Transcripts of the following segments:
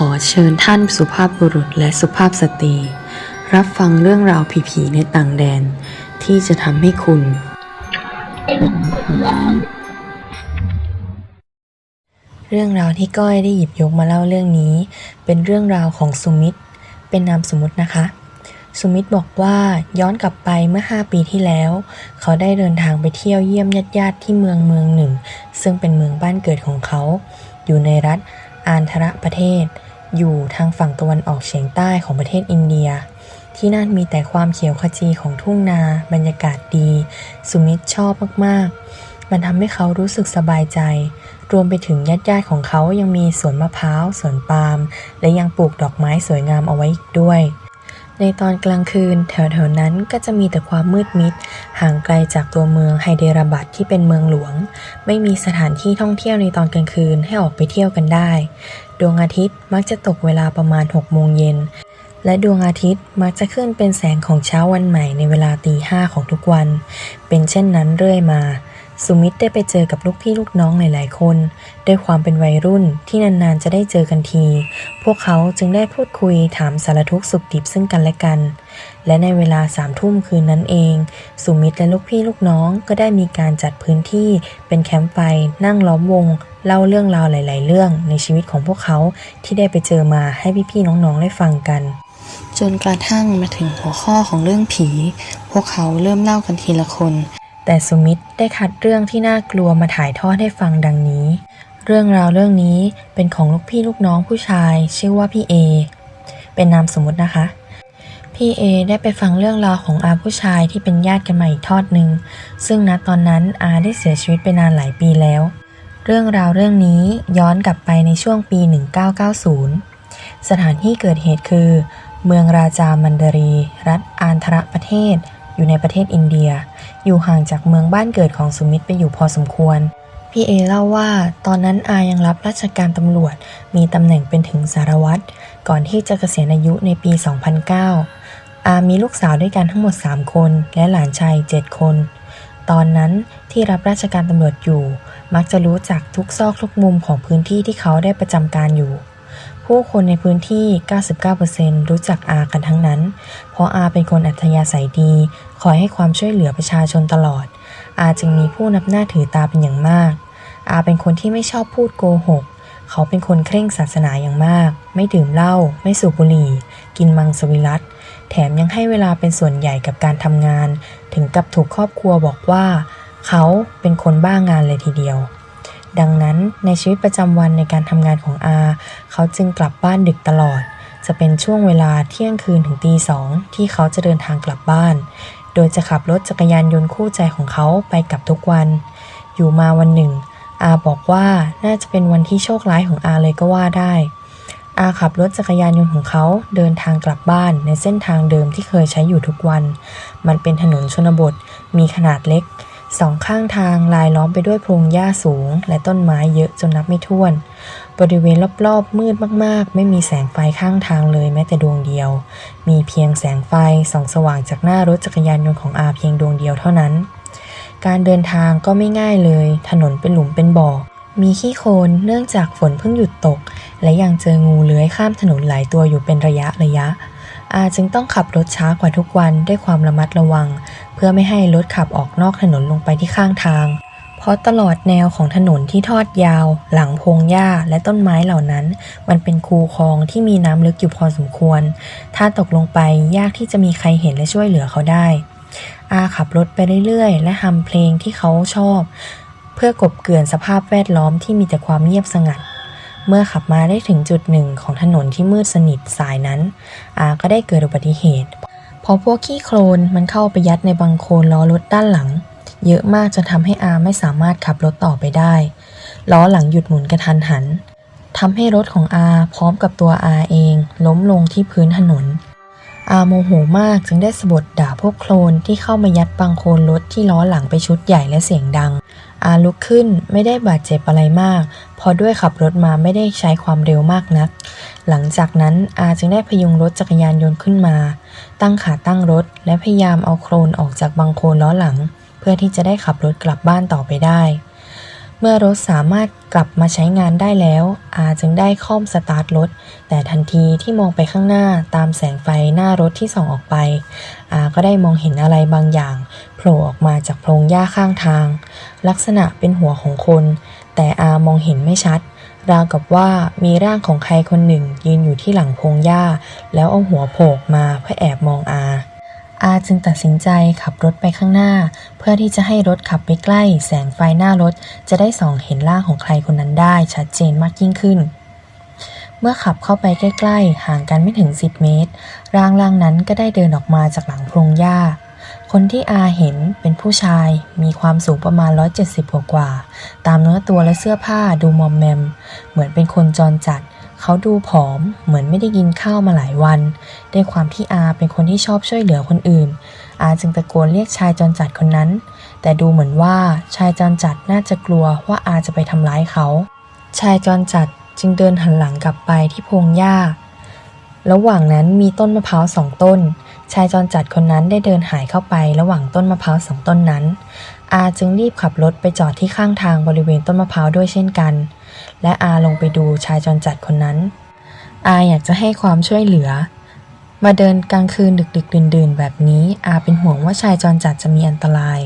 ขอเชิญท่านสุภาพบุรุษและสุภาพสตรี รับฟังเรื่องราวผีๆในต่างแดน ที่จะทำให้คุณ เรื่องราวที่ก้อยได้หยิบยกมาเล่าเรื่องนี้ เป็นเรื่องราวของสุมิตเป็นนามสมมตินะคะ สุมิตบอกว่าย้อนกลับไปเมื่อ 5 ปีที่แล้ว เขาได้เดินทางไปเที่ยวเยี่ยมญาติๆที่เมืองเมืองหนึ่ง ซึ่งเป็นเมืองบ้านเกิดของเขา อยู่ในรัฐอานทระประเทศ อยู่ทางฝั่งตะวันออกเฉียงใต้ของประเทศอินเดีย ที่นั่นมีแต่ความเขียวขจีของทุ่งนา บรรยากาศดี สุมิตชอบมากๆ มันทำให้เขารู้สึกสบายใจ รวมไปถึงญาติๆของเขายังมีสวนมะพร้าวสวนปาล์มและยังปลูกดอกไม้สวยงามเอาไว้อีกด้วยในตอนกลางคืนแถวๆนั้นก็จะมีแต่ความมืดมิด ห่างไกลจากตัวเมืองไฮเดราบัดที่เป็นเมืองหลวง ไม่มีสถานที่ท่องเที่ยวในตอนกลางคืนให้ออกไปเที่ยวกันได้ ดวงอาทิตย์มักจะตกเวลาประมาณ 6 โมงเย็น และดวงอาทิตย์มักจะขึ้นเป็นแสงของเช้าวันใหม่ในเวลาตีห้าของทุกวัน เป็นเช่นนั้นเรื่อยมา สุมิตรได้ไปเจอกับลูกพี่ลูกน้องหลายๆ คน ด้วยความเป็นวัยรุ่นที่นานๆจะได้เจอกันที พวกเขาจึงได้พูดคุยถามสารทุกข์สุขดิบซึ่งกันและกัน และในเวลาสามทุ่มคืนนั้นเอง สุมิตรและลูกพี่ลูกน้องก็ได้มีการจัดพื้นที่เป็นแคมป์ไฟนั่งล้อมวง เล่าเรื่องราวหลาย ๆ เรื่องในชีวิตของพวกเขาที่ได้ไปเจอมาให้พี่ๆน้องๆได้ฟังกันจนกระทั่งมาถึงหัวข้อของเรื่องผี พวกเขาเริ่มเล่ากันทีละคน แต่สุมิตรได้คัดเรื่องที่น่ากลัวมาถ่ายทอดให้ฟังดังนี้ เรื่องราวเรื่องนี้เป็นของลูกพี่ลูกน้องผู้ชาย ชื่อว่าพี่เอ เป็นนามสมมตินะคะ พี่เอได้ไปฟังเรื่องราวของอาผู้ชายที่เป็นญาติกันมาอีกทอดหนึ่ง ซึ่งณตอนนั้นอาได้เสียชีวิตไปนานหลายปีแล้ว เรื่องราวเรื่องนี้ย้อนกลับไปในช่วงปี 1990 สถานที่เกิดเหตุคือ เมืองราจามันดารี รัฐอานทรประเทศ อยู่ในประเทศอินเดีย อยู่ห่างจากเมืองบ้านเกิดของสุมิตไปอยู่พอสมควร พี่เอเล่าว่า ตอนนั้นอายังรับราชการตำรวจ มีตำแหน่งเป็นถึงสารวัตร ก่อนที่จะเกษียณอายุในปี 2009 อามีลูกสาวด้วยกันทั้งหมด 3 คน และหลานชาย 7 คน ตอนนั้นที่รับราชการตำรวจอยู่ มักจะรู้จักทุกซอกทุกมุมของพื้นที่ที่เขาได้ประจำการอยู่ ผู้คนในพื้นที่ 99%รู้จักอากันทั้งนั้น เพราะอาเป็นคนอัธยาศัยดี คอยให้ความช่วยเหลือประชาชนตลอด อาจึงมีผู้นับหน้าถือตาเป็นอย่างมาก อาเป็นคนที่ไม่ชอบพูดโกหก เขาเป็นคนเคร่งศาสนาอย่างมาก ไม่ดื่มเหล้า ไม่สูบบุหรี่ กินมังสวิรัต แถมยังให้เวลาเป็นส่วนใหญ่กับการทำงาน ถึงกับถูกครอบครัวบอกว่า เขาเป็นคนบ้างานเลยทีเดียว ดังนั้นในชีวิตประจำวันในการทำงานของอา เขาจึงกลับบ้านดึกตลอด จะเป็นช่วงเวลาเที่ยงคืนถึงตีสองที่เขาจะเดินทางกลับบ้าน โดยจะขับรถจักรยานยนต์คู่ใจของเขาไปกับทุกวัน อยู่มาวันหนึ่ง อาบอกว่าน่าจะเป็นวันที่โชคร้ายของอาเลยก็ว่าได้ อาขับรถจักรยานยนต์ของเขาเดินทางกลับบ้านในเส้นทางเดิมที่เคยใช้อยู่ทุกวัน มันเป็นถนนชนบท มีขนาดเล็ก สองข้างทางลายล้อมไปด้วยพงหญ้าสูง และต้นไม้เยอะจนนับไม่ถ้วน บริเวณรอบๆ มืดมากๆ ไม่มีแสงไฟข้างทางเลยแม้แต่ดวงเดียว มีเพียงแสงไฟส่องสว่างจากหน้ารถจักรยานยนต์ของอาเพียงดวงเดียวเท่านั้น การเดินทางก็ไม่ง่ายเลย ถนนเป็นหลุมเป็นบ่อ มีขี้โคลนเนื่องจากฝนเพิ่งหยุดตก และยังเจองูเลื้อยข้ามถนนหลายตัวอยู่เป็นระยะระยะ อาจึงต้องขับรถช้ากว่าทุกวันด้วยความระมัดระวัง เพื่อไม่ให้รถขับออกนอกถนนลงไปที่ข้างทาง เพราะตลอดแนวของถนนที่ทอดยาว หลังพงหญ้าและต้นไม้เหล่านั้น มันเป็นคูคลองที่มีน้ำลึกอยู่พอสมควร ถ้าตกลงไปยากที่จะมีใครเห็นและช่วยเหลือเขาได้ อาขับรถไปเรื่อยๆ และฮัมเพลงที่เขาชอบ เพื่อกบเกลื่อนสภาพแวดล้อมที่มีแต่ความเงียบสงัด เมื่อขับมาได้ถึงจุดหนึ่งของถนนที่มืดสนิทสายนั้น อาก็ได้เกิดอุบัติเหตุเพราะพวกขี้โคลนมันเข้าไปยัดในบังโคลนล้อรถด้านหลัง เยอะมากจนทำให้อาไม่สามารถขับรถต่อไปได้ ล้อหลังหยุดหมุนกระทันหันทำให้รถของอาพร้อมกับตัวอาเอง ล้มลงที่พื้นถนน อาโมโหมากจึงได้สะบดด่าพวกโคลนที่เข้ามายัดบังโคลนรถที่ล้อหลังไปชุดใหญ่และเสียงดัง อาลุกขึ้นไม่ได้บาดเจ็บอะไรมากเพราะด้วยขับรถมาไม่ได้ใช้ความเร็วมากนัก หลังจากนั้นอาจึงได้พยุงรถจักรยานยนต์ขึ้นมา ตั้งขาตั้งรถ และพยายามเอาโคลนออกจากบังโคลนล้อหลัง เพื่อที่จะได้ขับรถกลับบ้านต่อไปได้ มื่อรถสามารถกลับมาใช้งานได้แล้วอาจึงได้ค่อมสตาร์ทรถ แต่ทันทีที่มองไปข้างหน้าตามแสงไฟหน้ารถที่ส่องออกไปอาก็ได้มองเห็นอะไรบางอย่างโผล่ออกมาจากโพรงหญ้าข้างทาง ลักษณะเป็นหัวของคน แต่อามองเห็นไม่ชัด ราวกับว่ามีร่างของใครคนหนึ่งยืนอยู่ที่หลังพงหญ้า แล้วเอาหัวโผล่มาเพื่อแอบมองอา อาจึงตัดสินใจขับรถไปข้างหน้า เพื่อที่จะให้รถขับไปใกล้ แสงไฟหน้ารถ จะได้ส่องเห็นร่างของใครคนนั้นได้ชัดเจนมากยิ่งขึ้น เมื่อขับเข้าไปใกล้ๆ ห่างกันไม่ถึง 10 เมตร ร่างร่างนั้นก็ได้เดินออกมาจากหลังพรงหญ้า คนที่อาเห็นเป็นผู้ชาย มีความสูงประมาณ 170กว่ากว่า ตามเนื้อตัวและเสื้อผ้าดูมอมแมม เหมือนเป็นคนจรจัด เขาดูผอมเหมือนไม่ได้กินข้าวมาหลายวัน ด้วยความที่อาเป็นคนที่ชอบช่วยเหลือคนอื่น อาจึงตะโกนเรียกชายจรจัดคนนั้น แต่ดูเหมือนว่าชายจรจัดน่าจะกลัวว่าอาจะไปทำร้ายเขา ชายจรจัดจึงเดินหันหลังกลับไปที่พงหญ้า ระหว่างนั้นมีต้นมะพร้าวสองต้น ชายจรจัดคนนั้นได้เดินหายเข้าไประหว่างต้นมะพร้าวสองต้นนั้น อาจึงรีบขับรถไปจอดที่ข้างทางบริเวณต้นมะพร้าวด้วยเช่นกัน และอาลงไปดูชายจรจัดคนนั้น อาอยากจะให้ความช่วยเหลือ มาเดินกลางคืนดึกๆ ดื่นๆ แบบนี้อาเป็นห่วงว่าชายจรจัดจะมีอันตราย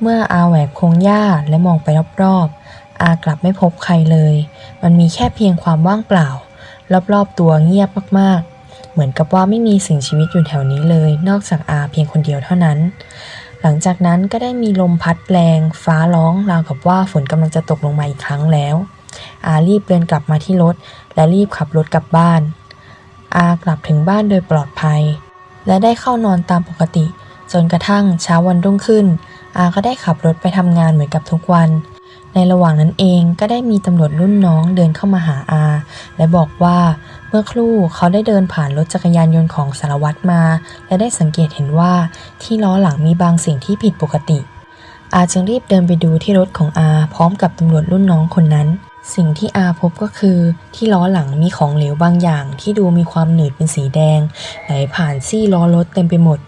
เมื่ออาแหวกพงหญ้าและมองไปรอบๆ อากลับไม่พบใครเลย มันมีแค่เพียงความว่างเปล่า รอบๆ ตัวเงียบมากๆเหมือนกับว่าไม่มีสิ่งชีวิตอยู่แถวนี้เลย นอกจากอาเพียงคนเดียวเท่านั้น หลังจากนั้นก็ได้มีลมพัดแรง ฟ้าร้องราวกับว่าฝนกำลังจะตกลงมาอีกครั้งแล้ว อารีบเดินกลับมาที่รถ และรีบขับรถกลับบ้าน อากลับถึงบ้านโดยปลอดภัย และได้เข้านอนตามปกติ จนกระทั่งเช้าวันรุ่งขึ้น อาก็ได้ขับรถไปทำงานเหมือนกับทุกวัน ในระหว่างนั้นเองก็ได้มีตำรวจรุ่นน้องเดินเข้ามาหาอา และบอกว่าเมื่อครู่เขาได้เดินผ่านรถจักรยานยนต์ของสารวัตรมา และได้สังเกตเห็นว่าที่ล้อหลังมีบางสิ่งที่ผิดปกติอาจึงรีบเดินไปดูที่รถของอาพร้อมกับตำรวจรุ่นน้องคนนั้น สิ่งที่อาพบก็คือที่ล้อหลังมีของเหลวบางอย่างที่ดูมีความหนืดเป็นสีแดง ไหลผ่านซี่ล้อรถเต็มไปหมด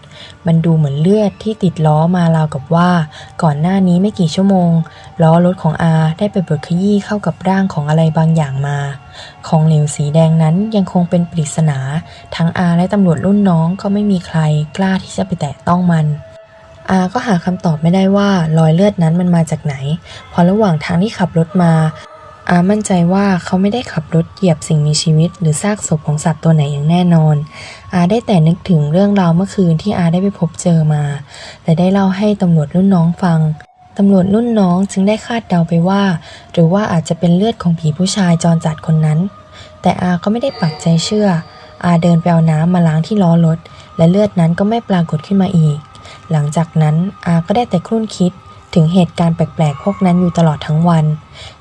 มันดูเหมือนเลือดที่ติดล้อมาราวกับว่า ก่อนหน้านี้ไม่กี่ชั่วโมง ล้อรถของอาได้ไปบดขยี้เข้ากับร่างของอะไรบางอย่างมา ของเหลวสีแดงนั้นยังคงเป็นปริศนา ทั้งอาและตำรวจรุ่นน้องก็ไม่มีใครกล้าที่จะไปแตะต้องมันอาก็หาคำตอบไม่ได้ว่ารอยเลือดนั้นมันมาจากไหนเพราะระหว่างทางที่ขับรถมา อามั่นใจว่าเขาไม่ได้ขับรถเหยียบสิ่งมีชีวิต หรือซากศพของสัตว์ตัวไหนอย่างแน่นอน อาได้แต่นึกถึงเรื่องราวเมื่อคืนที่อาได้ไปพบเจอมา และได้เล่าให้ตำรวจรุ่นน้องฟังตำรวจรุ่นน้องจึงได้คาดเดาไปว่า หรือว่าอาจจะเป็นเลือดของผีผู้ชายจรจัดคนนั้น แต่อาก็ไม่ได้ปักใจเชื่อ อาเดินไปเอาน้ำมาล้างที่ล้อรถ และเลือดนั้นก็ไม่ปรากฏขึ้นมาอีก หลังจากนั้นอาก็ได้แต่ครุ่นคิด ถึงเหตุการณ์แปลกๆพวกนั้นอยู่ตลอดทั้งวัน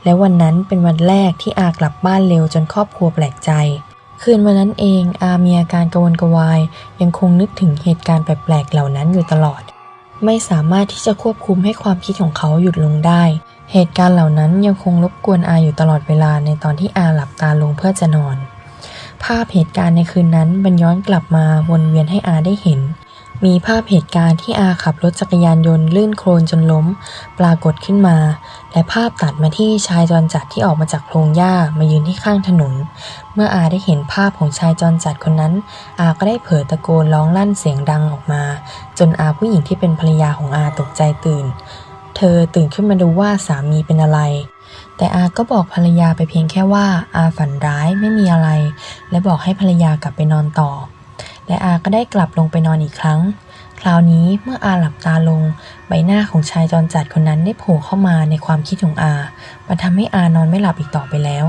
และวันนั้นเป็นวันแรกที่อากลับบ้านเร็วจนครอบครัวแปลกใจ คืนวันนั้นเองอามีอาการกระวนกระวาย ยังคงนึกถึงเหตุการณ์แปลกๆเหล่านั้นอยู่ตลอด ไม่สามารถที่จะควบคุมให้ความคิดของเขาหยุดลงได้ เหตุการณ์เหล่านั้นยังคงรบกวนอาอยู่ตลอดเวลาในตอนที่อาหลับตาลงเพื่อจะนอน ภาพเหตุการณ์ในคืนนั้นมันย้อนกลับมาวนเวียนให้อาได้เห็น มีภาพเหตุการณ์ที่อาขับรถจักรยานยนต์ลื่นโคลนจนล้ม ปรากฏขึ้นมา และภาพตัดมาที่ชายจรจัดที่ออกมาจากโพรงหญ้ามายืนที่ข้างถนน เมื่ออาได้เห็นภาพของชายจรจัดคนนั้น อาก็ได้เผลอตะโกนร้องลั่นเสียงดังออกมา จนอาผู้หญิงที่เป็นภรรยาของอาตกใจตื่น เธอตื่นขึ้นมาดูว่าสามีเป็นอะไรแต่อาก็บอกภรรยาไปเพียงแค่ว่าอาฝันร้ายไม่มีอะไร และบอกให้ภรรยากลับไปนอนต่อ และอาก็ได้กลับลงไปนอนอีกครั้ง คราวนี้เมื่ออาหลับตาลง ใบหน้าของชายจรจัดคนนั้นได้โผล่เข้ามาในความคิดของอา มันทำให้อานอนไม่หลับอีกต่อไปแล้ว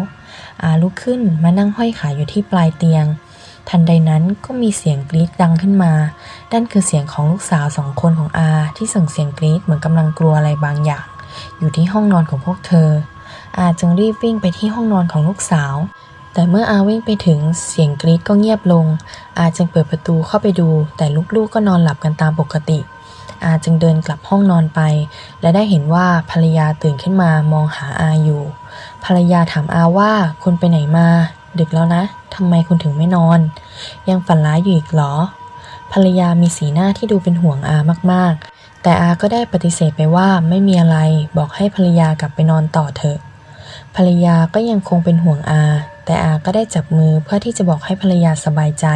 อาลุกขึ้นมานั่งห้อยขาอยู่ที่ปลายเตียง ทันใดนั้นก็มีเสียงกรี๊ดดังขึ้นมานั่นคือเสียงของลูกสาวสองคนของอา ที่ส่งเสียงกรี๊ดเหมือนกำลังกลัวอะไรบางอย่าง อยู่ที่ห้องนอนของพวกเธอ อาจึงรีบวิ่งไปที่ห้องนอนของลูกสาว แต่เมื่ออาวิ่งไปถึงเสียงกรีดก็เงียบลง อาจึงเปิดประตูเข้าไปดู แต่ลูกๆก็นอนหลับกันตามปกติ อาจึงเดินกลับห้องนอนไป และได้เห็นว่าภรรยาตื่นขึ้นมามองหาอาอยู่ ภรรยาถามอาว่าคุณไปไหนมา ดึกแล้วนะทำไมคุณถึงไม่นอน ยังฝันร้ายอยู่อีกเหรอ ภรรยามีสีหน้าที่ดูเป็นห่วงอามากๆ แต่อาก็ได้ปฏิเสธไปว่าไม่มีอะไรบอกให้ภรรยากลับไปนอนต่อเถอะ ภรรยาก็ยังคงเป็นห่วงอา แต่อาก็ได้จับมือเพื่อที่จะบอกให้ภรรยาสบายใจ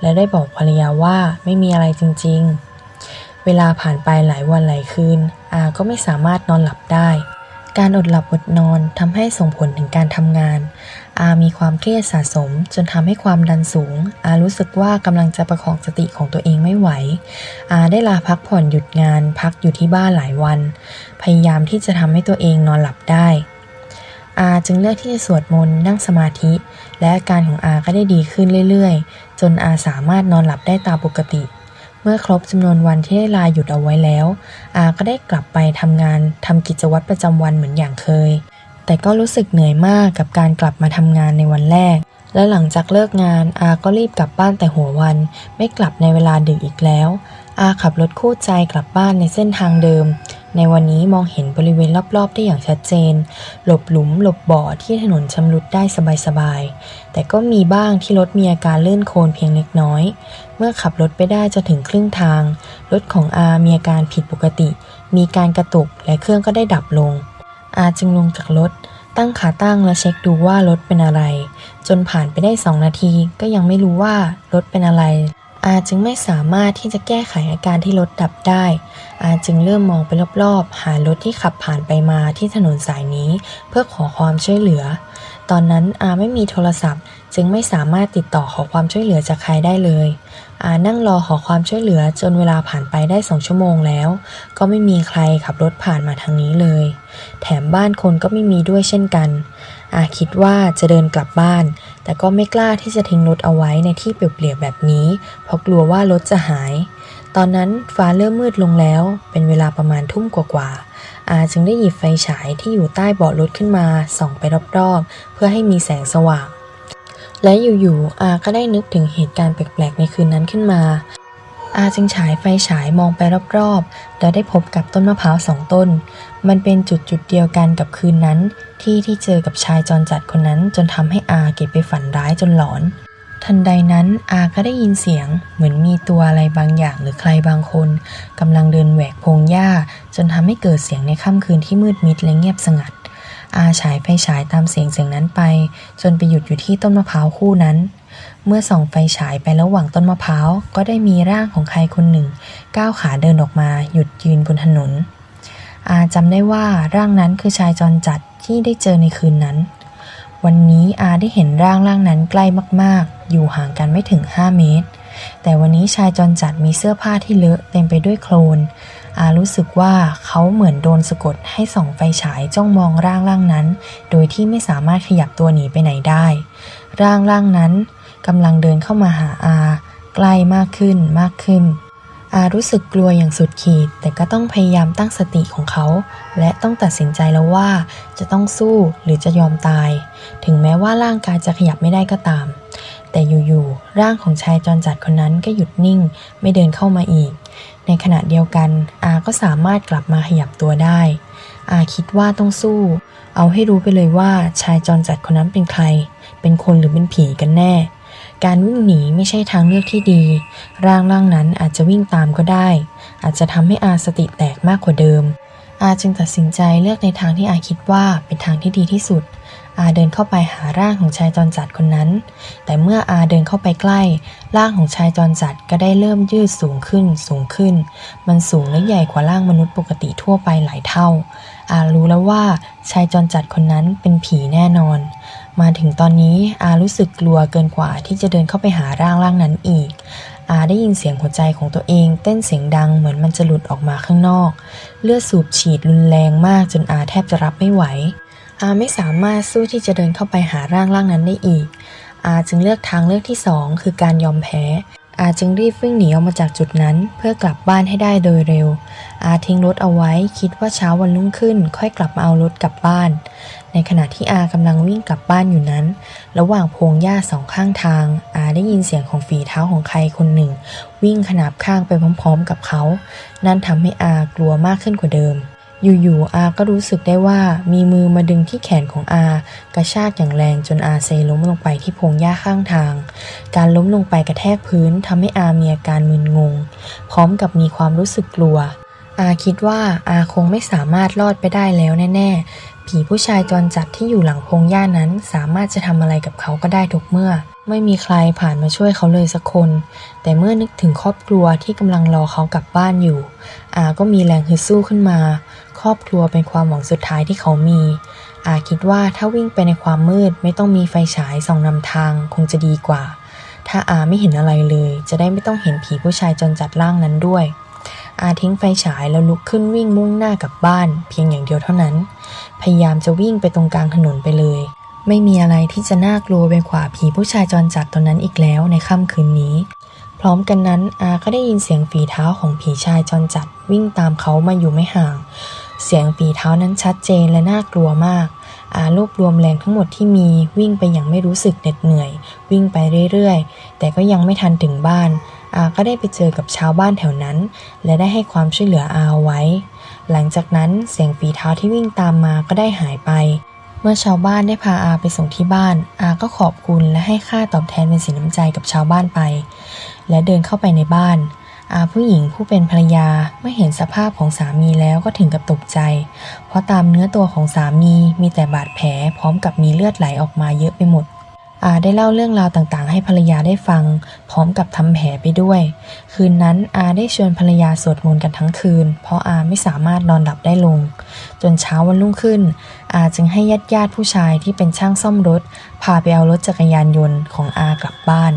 และได้บอกภรรยาว่าไม่มีอะไรจริง ๆ เวลาผ่านไปหลายวันหลายคืน อาก็ไม่สามารถนอนหลับได้ การอดหลับอดนอนทำให้ส่งผลถึงการทำงาน อามีความเครียดสะสม จนทำให้ความดันสูง อารู้สึกว่ากำลังจะประคองสติของตัวเองไม่ไหว อาได้ลาพักผ่อนหยุดงาน พักอยู่ที่บ้านหลายวัน พยายามที่จะทำให้ตัวเองนอนหลับได้ อาจึงเลือกที่จะสวดมนต์นั่งสมาธิ และอาการของอาก็ได้ดีขึ้นเรื่อยๆ จนอาสามารถนอนหลับได้ตามปกติ เมื่อครบจำนวนวันที่ได้ลาหยุดเอาไว้แล้ว อาก็ได้กลับไปทำงานทำกิจวัตรประจำวันเหมือนอย่างเคย แต่ก็รู้สึกเหนื่อยมากกับการกลับมาทำงานในวันแรก และหลังจากเลิกงานอาก็รีบกลับบ้านแต่หัววัน ไม่กลับในเวลาดึกอีกแล้ว อาขับรถคู่ใจกลับบ้านในเส้นทางเดิม ในวันนี้มองเห็นบริเวณรอบๆ ได้อย่างชัดเจน หลบหลุม หลบบ่อที่ถนนชำรุดได้สบายๆ แต่ก็มีบ้างที่รถมีอาการลื่นโคลนเพียงเล็กน้อย เมื่อขับรถไปได้จนถึงครึ่งทาง รถของอามีอาการผิดปกติ มีการกระตุกและเครื่องก็ได้ดับลง อาจึงลงจากรถตั้งขาตั้งและเช็คดูว่ารถเป็นอะไร จนผ่านไปได้สองนาทีก็ยังไม่รู้ว่ารถเป็นอะไร อาจึงไม่สามารถที่จะแก้ไขอาการที่รถดับได้ อาจึงเริ่มมองไปรอบๆ หารถที่ขับผ่านไปมาที่ถนนสายนี้ เพื่อขอความช่วยเหลือ ตอนนั้นอาไม่มีโทรศัพท์ จึงไม่สามารถติดต่อขอความช่วยเหลือจากใครได้เลย อานั่งรอขอความช่วยเหลือจนเวลาผ่านไปได้สองชั่วโมงแล้ว ก็ไม่มีใครขับรถผ่านมาทางนี้เลย แถมบ้านคนก็ไม่มีด้วยเช่นกัน อาคิดว่าจะเดินกลับบ้าน แต่ก็ไม่กล้าที่จะทิ้งรถเอาไว้ในที่เปลี่ยวๆแบบนี้ เพราะกลัวว่ารถจะหาย ตอนนั้นฟ้าเริ่มมืดลงแล้ว เป็นเวลาประมาณทุ่มกว่าๆ อาจึงได้หยิบไฟฉายที่อยู่ใต้เบาะรถขึ้นมาส่องไปรอบๆ เพื่อให้มีแสงสว่าง และอยู่ๆ อาก็ได้นึกถึงเหตุการณ์แปลกๆ ในคืนนั้นขึ้นมา อาจึงฉายไฟฉายมองไปรอบๆ แล้วได้พบกับต้นมะพร้าวสองต้น มันเป็นจุดจุดเดียวกันกับคืนนั้น ที่ที่เจอกับชายจรจัดคนนั้นจนทำให้อาเก็บไปฝันร้ายจนหลอน ทันใดนั้นอาก็ได้ยินเสียง เหมือนมีตัวอะไรบางอย่างหรือใครบางคนกำลังเดินแหวกพงหญ้า จนทำให้เกิดเสียงในค่ำคืนที่มืดมิดและเงียบสงัด อาฉายไฟฉายตามเสียงเสียงนั้นไป จนไปหยุดอยู่ที่ต้นมะพร้าวคู่นั้น เมื่อส่องไฟฉายไประหว่างต้นมะพร้าว ก็ได้มีร่างของใครคนหนึ่ง ก้าวขาเดินออกมาหยุดยืนบนถนน อาจำได้ว่าร่างนั้นคือชายจรจัดที่ได้เจอในคืนนั้น วันนี้อาได้เห็นร่างร่างนั้นใกล้มากๆ อยู่ห่างกันไม่ถึง 5 เมตร แต่วันนี้ชายจรจัดมีเสื้อผ้าที่เลอะเต็มไปด้วยโคลน อารู้สึกว่าเขาเหมือนโดนสะกดให้ส่องไฟฉายจ้องมองร่างร่างนั้น โดยที่ไม่สามารถขยับตัวหนีไปไหนได้ ร่างร่างนั้น กำลังเดินเข้ามาหาอา ใกล้มากขึ้นมากขึ้น อารู้สึกกลัวอย่างสุดขีด แต่ก็ต้องพยายามตั้งสติของเขา และต้องตัดสินใจแล้วว่า จะต้องสู้หรือจะยอมตาย ถึงแม้ว่าร่างกายจะขยับไม่ได้ก็ตาม แต่อยู่ๆร่างของชายจรจัดคนนั้นก็หยุดนิ่ง ไม่เดินเข้ามาอีก ในขณะเดียวกัน อาก็สามารถกลับมาขยับตัวได้ อาคิดว่าต้องสู้ เอาให้รู้ไปเลยว่าชายจรจัดคนนั้นเป็นใคร เป็นคนหรือเป็นผีกันแน่ การวิ่งหนีไม่ใช่ทางเลือกที่ดี ร่างร่างนั้นอาจจะวิ่งตามก็ได้ อาจจะทำให้อาสติแตกมากกว่าเดิม อาจึงตัดสินใจเลือกในทางที่อาคิดว่าเป็นทางที่ดีที่สุด อาเดินเข้าไปหาร่างของชายจรจัดคนนั้น แต่เมื่ออาเดินเข้าไปใกล้ ร่างของชายจรจัดก็ได้เริ่มยืดสูงขึ้น สูงขึ้น มันสูงและใหญ่กว่าร่างมนุษย์ปกติทั่วไปหลายเท่า อารู้แล้วว่าชายจรจัดคนนั้นเป็นผีแน่นอน มาถึงตอนนี้อารู้สึกกลัวเกินกว่าที่จะเดินเข้าไปหาร่างร่างนั้นอีก อาได้ยินเสียงหัวใจของตัวเอง เต้นเสียงดังเหมือนมันจะหลุดออกมาข้างนอก เลือดสูบฉีดรุนแรงมากจนอาแทบจะรับไม่ไหว อาไม่สามารถสู้ที่จะเดินเข้าไปหาร่างร่างนั้นได้อีก อาจึงเลือกทางเลือกที่สองคือการยอมแพ้ อาจึงรีบวิ่งหนีออกมาจากจุดนั้น เพื่อกลับบ้านให้ได้โดยเร็ว อาทิ้งรถเอาไว้คิดว่าเช้าวันรุ่งขึ้น ค่อยกลับมาเอารถกลับบ้าน ในขณะที่อากำลังวิ่งกลับบ้านอยู่นั้น ระหว่างพงหญ้าสองข้างทาง อาได้ยินเสียงของฝีเท้าของใครคนหนึ่ง วิ่งขนาบข้างไปพร้อมๆ กับเขา นั่นทำให้อากลัวมากขึ้นกว่าเดิม อยู่ๆอาก็รู้สึกได้ว่ามีมือมาดึงที่แขนของอากระชากอย่างแรงจนอาเซล้มลงไปที่พงหญ้าข้างทาง การล้มลงไปกระแทกพื้นทำให้อามีอาการมึนงง พร้อมกับมีความรู้สึกกลัวอาคิดว่าอาคงไม่สามารถรอดไปได้แล้วแน่ๆ ผีผู้ชายจรจัดที่อยู่หลังพงหญ้านั้นสามารถจะทำอะไรกับเขาก็ได้ทุกเมื่อ ไม่มีใครผ่านมาช่วยเขาเลยสักคน แต่เมื่อนึกถึงครอบครัวที่กำลังรอเขากลับบ้านอยู่อาก็มีแรงฮึดสู้ขึ้นมา ครอบครัวเป็นความหวังสุดท้ายที่เขามี อาคิดว่าถ้าวิ่งไปในความมืดไม่ต้องมีไฟฉายส่องนำทางคงจะดีกว่า ถ้าอาไม่เห็นอะไรเลย จะได้ไม่ต้องเห็นผีผู้ชายจรจัดร่างนั้นด้วย อาทิ้งไฟฉายแล้วลุกขึ้นวิ่งมุ่งหน้ากลับบ้าน เพียงอย่างเดียวเท่านั้น พยายามจะวิ่งไปตรงกลางถนนไปเลย ไม่มีอะไรที่จะน่ากลัวไปกว่าผีผู้ชายจรจัดตอนนั้นอีกแล้วในค่ำคืนนี้ พร้อมกันนั้นอาก็ได้ยินเสียงฝีเท้าของผีชายจรจัดวิ่งตามเขามาอยู่ไม่ห่าง เสียงฝีเท้านั้นชัดเจนและน่ากลัวมาก อารวบรวมแรงทั้งหมดที่มีวิ่งไปอย่างไม่รู้สึกเหน็ดเหนื่อย วิ่งไปเรื่อยๆ แต่ก็ยังไม่ทันถึงบ้าน อาก็ได้ไปเจอกับชาวบ้านแถวนั้น และได้ให้ความช่วยเหลืออาไว้ หลังจากนั้นเสียงฝีเท้าที่วิ่งตามมาก็ได้หายไป เมื่อชาวบ้านได้พาอาไปส่งที่บ้าน อาก็ขอบคุณและให้ค่าตอบแทนเป็นสินน้ำใจกับชาวบ้านไป และเดินเข้าไปในบ้าน อาผู้หญิงผู้เป็นภรรยาเมื่อเห็นสภาพของสามีแล้วก็ถึงกับตกใจ เพราะตามเนื้อตัวของสามีมีแต่บาดแผลพร้อมกับมีเลือดไหลออกมาเยอะไปหมด อาได้เล่าเรื่องราวต่างๆ ให้ภรรยาได้ฟัง พร้อมกับทำแผลไปด้วย คืนนั้นอาได้ชวนภรรยาสวดมนต์กันทั้งคืน เพราะอาไม่สามารถนอนหลับได้ลง จนเช้าวันรุ่งขึ้น อาจึงให้ญาติญาติผู้ชายที่เป็นช่างซ่อมรถ พาไปเอารถจักรยานยนต์ของอากลับบ้าน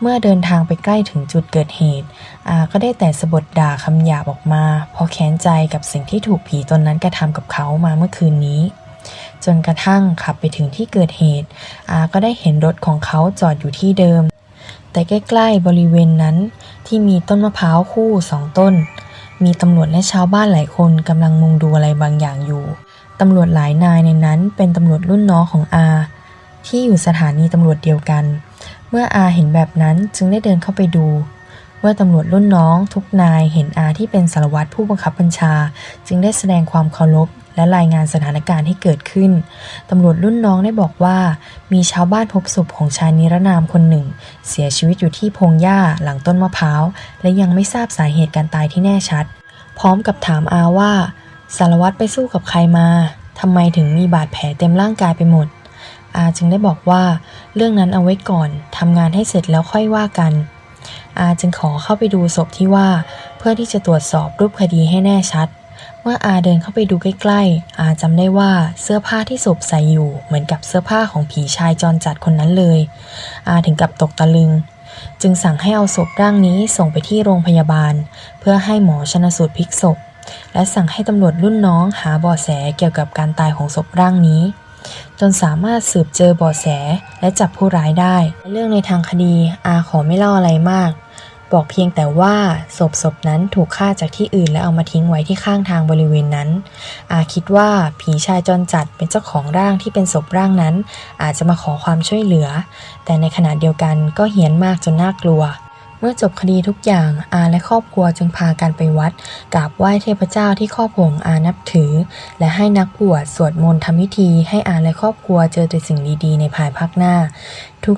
เมื่อเดินทางไปใกล้ถึงจุดเกิดเหตุ อาก็ได้แต่สะบดด่าคำหยาบออกมา เพราะแค้นใจกับสิ่งที่ถูกผีตนนั้นกระทำกับเขามาเมื่อคืนนี้ จนกระทั่งขับไปถึงที่เกิดเหตุ อาก็ได้เห็นรถของเขาจอดอยู่ที่เดิม แต่ใกล้ๆบริเวณนั้น ที่มีต้นมะพร้าวคู่สองต้น มีตำรวจและชาวบ้านหลายคนกำลังมุงดูอะไรบางอย่างอยู่ตำรวจหลายนายในนั้นเป็นตำรวจรุ่นน้องของอาที่อยู่สถานีตำรวจเดียวกัน เมื่ออาเห็นแบบนั้นจึงได้เดินเข้าไปดู เมื่อตำรวจรุ่นน้องทุกนายเห็นอาที่เป็นสารวัตรผู้บังคับบัญชา จึงได้แสดงความเคารพ และรายงานสถานการณ์ที่เกิดขึ้น ตำรวจรุ่นน้องได้บอกว่า มีชาวบ้านพบศพของชายนิรนามคนหนึ่ง เสียชีวิตอยู่ที่พงหญ้าหลังต้นมะพร้าว และยังไม่ทราบสาเหตุการตายที่แน่ชัด พร้อมกับถามอาว่า สารวัตรไปสู้กับใครมาทำไมถึงมีบาดแผลเต็มร่างกายไปหมด อาจึงได้บอกว่า เรื่องนั้นเอาไว้ก่อนทำงานให้เสร็จแล้วค่อยว่ากัน อาจึงขอเข้าไปดูศพที่ว่า เพื่อที่จะตรวจสอบรูปคดีให้แน่ชัด เมื่ออาเดินเข้าไปดูใกล้ๆ อาจำได้ว่าเสื้อผ้าที่ศพใส่อยู่เหมือนกับเสื้อผ้าของผีชายจรจัดคนนั้นเลย อาถึงกับตกตะลึง จึงสั่งให้เอาศพร่างนี้ส่งไปที่โรงพยาบาล เพื่อให้หมอชนสูตรพลิกศพ และสั่งให้ตำรวจรุ่นน้องหาเบาะแสเกี่ยวกับการตายของศพร่างนี้ จนสามารถสืบเจอเบาะแสและจับผู้ร้ายได้ เรื่องในทางคดีอาขอไม่เล่าอะไรมาก บอกเพียงแต่ว่าศพศพนั้นถูกฆ่าจากที่อื่นและเอามาทิ้งไว้ที่ข้างทางบริเวณนั้น อาคิดว่าผีชายจรจัดเป็นเจ้าของร่างที่เป็นศพร่างนั้น อาจจะมาขอความช่วยเหลือ แต่ในขณะเดียวกันก็เหี้ยนมากจนน่ากลัวเมื่อจบคดีทุกอย่างอาและครอบครัวจึงพากันไปวัดกราบไหว้เทพเจ้าที่ครอบครัวของอานับถือ และให้นักบวชสวดมนต์ทำพิธี ให้อาและครอบครัวเจอแต่สิ่งดีๆ ในภายภาคหน้า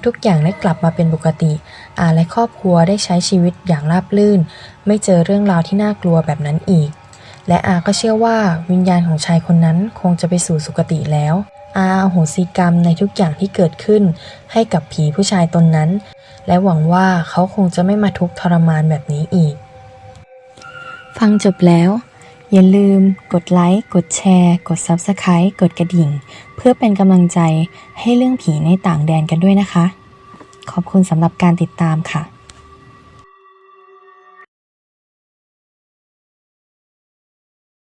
ทุกๆอย่างได้กลับมาเป็นปกติ อาและครอบครัวได้ใช้ชีวิตอย่างราบรื่น ไม่เจอเรื่องราวที่น่ากลัวแบบนั้นอีก และอาก็เชื่อว่าวิญญาณของชายคนนั้นคงจะไปสู่สุคติแล้ว อาอโหสิกรรมในทุกอย่างที่เกิดขึ้น ให้กับผีผู้ชายตนนั้น และหวังว่าเขาคงจะไม่มาทุกข์ทรมานแบบนี้อีก ฟังจบแล้ว อย่าลืม กดไลค์ กดแชร์ กด Subscribe กดกระดิ่ง เพื่อเป็นกำลังใจให้เรื่องผีในต่างแดนกันด้วยนะคะ ขอบคุณสำหรับการติดตามค่ะ